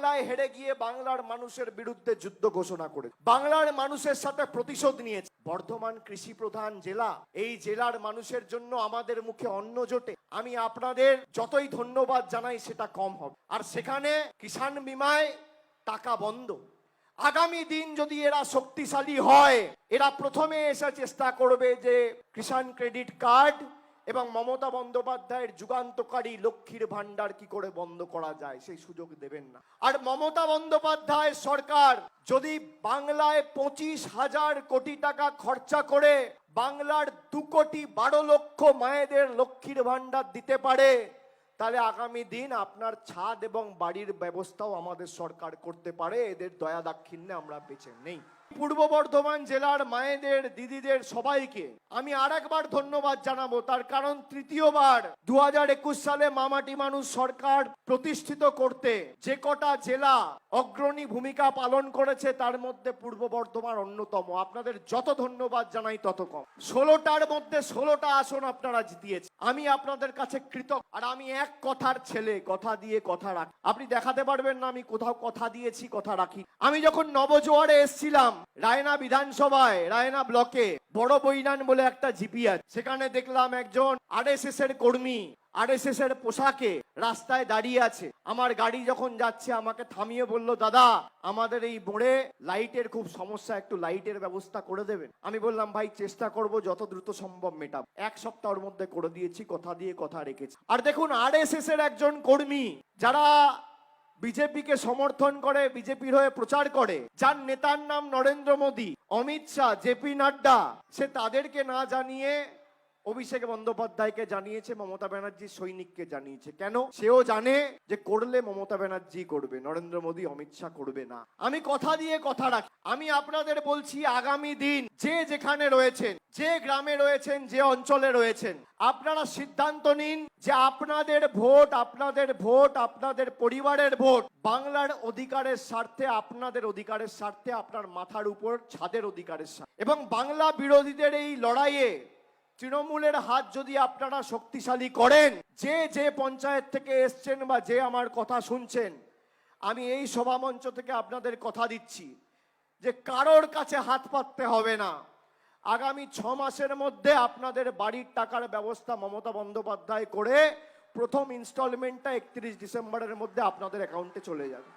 বাংলায় হেরে গিয়ে বাংলার মানুষের বিরুদ্ধে যুদ্ধ ঘোষণা করে। বাংলার মানুষের সাথে প্রতিশোধ নিয়েছে। বর্ধমান কৃষি প্রধান জেলা, এই জেলার মানুষের জন্য আমাদের মুখে অন্ন জোটে। আমি আপনাদের যতই ধন্যবাদ জানাই, সেটা কম হবে। আর সেখানে কিষাণ বিমায় টাকা বন্ধ। আগামী দিন যদি এরা শক্তিশালী হয়, এরা প্রথমে এসে চেষ্টা করবে যে কিষাণ ক্রেডিট কার্ড এবং মমতা বন্দ্যোপাধ্যায়ের যুগান্তকারী লক্ষ্মীর ভান্ডার কি করে বন্ধ করা যায়, সেই সুযোগ দেবেন না। আর মমতা বন্দ্যোপাধ্যায় সরকার যদি বাংলায় পঁচিশ হাজার কোটি টাকা খরচা করে বাংলার দু কোটি বারো লক্ষ মায়েদের লক্ষ্মীর ভান্ডার দিতে পারে, তাহলে আগামী দিন আপনার ছাদ এবং বাড়ির ব্যবস্থাও আমাদের সরকার করতে পারে, এদের দয়া দাক্ষিণ্যে আমরা বেঁচে নেই। পূর্ব বর্ধমান জেলার মায়েদের, দিদিদের সবাইকে আমি আর একবার ধন্যবাদ জানাব। তার কারণ তৃতীয়বার দু হাজার একুশ সালে মামাটি মানুষ সরকার প্রতিষ্ঠিত করতে যে কটা জেলা অগ্রণী ভূমিকা পালন করেছে, তার মধ্যে পূর্ব বর্ধমান অন্যতম। আপনাদের যত ধন্যবাদ জানাই তত কম ষোলোটার মধ্যে ষোলোটা আসন আপনারা জিতিয়েছে আমি আপনাদের কাছে কৃতজ্ঞ। আর আমি এক কথার ছেলে, কথা দিয়ে কথা রাখি। আপনি দেখাতে পারবেন না আমি কোথাও কথা দিয়েছি, কথা রাখি। আমি যখন নবজোয়ারে এসছিলাম রায়না বিধানসভায়, রায়না ব্লকে বড় বৈনান বলে একটা জিপি আছে। সেখানে দেখলাম একজন আরএসএস এর কর্মী আরএসএস এর পোশাকে রাস্তায় দাঁড়িয়ে আছে। আমার গাড়ি যখন যাচ্ছে, আমাকে থামিয়ে বলল, দাদা, আমাদের এই মোড়ে লাইটের খুব সমস্যা, একটু লাইটের ব্যবস্থা করে দেবেন। আমি বললাম, ভাই, চেষ্টা করব, যত দ্রুত সম্ভব মেটাব। এক সপ্তাহের মধ্যে করে দিয়েছি, কথা দিয়ে কথা রেখেছি। আর দেখুন আরএসএস এর একজন কর্মী, যারা বিজেপিকে সমর্থন করে, বিজেপির হয়ে প্রচার করে, যার নেতার নাম নরেন্দ্র মোদী, অমিত শাহ জেপি নাড্ডা, সে তাদেরকে না জানিয়ে অভিষেক বন্দ্যোপাধ্যায়কে জানিয়েছে, মমতা ব্যানার্জির সৈনিককে জানিয়েছে। কেন? সেও জানে যে করলে মমতা ব্যানার্জি করবে, নরেন্দ্র মোদী অমিত শাহ করবে না। আমি কথা দিয়ে কথা রাখি। আমি আপনাদের বলছি, আগামী দিন যে যেখানে রয়েছেন, যে গ্রামে রয়েছেন, যে অঞ্চলে রয়েছেন, আপনারা সিদ্ধান্ত নিন যে আপনাদের ভোট আপনাদের ভোট, আপনাদের পরিবারের ভোট, বাংলার অধিকারের স্বার্থে, আপনাদের অধিকারের স্বার্থে, আপনার মাথার উপর, ছাদের অধিকারের স্বার্থে। এবং বাংলা বিরোধীদের এই লড়াইয়ে তৃণমূলের হাত যদি আপনারা শক্তিশালী করেন, যে যে পঞ্চায়েত থেকে এসছেন বা যে আমার কথা শুনছেন, আমি এই সভামঞ্চ থেকে আপনাদের কথা দিচ্ছি যে কারোর কাছে হাত পাততে হবে না। আগামী ছ মাসের মধ্যে আপনাদের বাড়ির টাকার ব্যবস্থা মমতা বন্দ্যোপাধ্যায় করে প্রথম ইনস্টলমেন্টটা একত্রিশ ডিসেম্বরের মধ্যে আপনাদের অ্যাকাউন্টে চলে যাবে।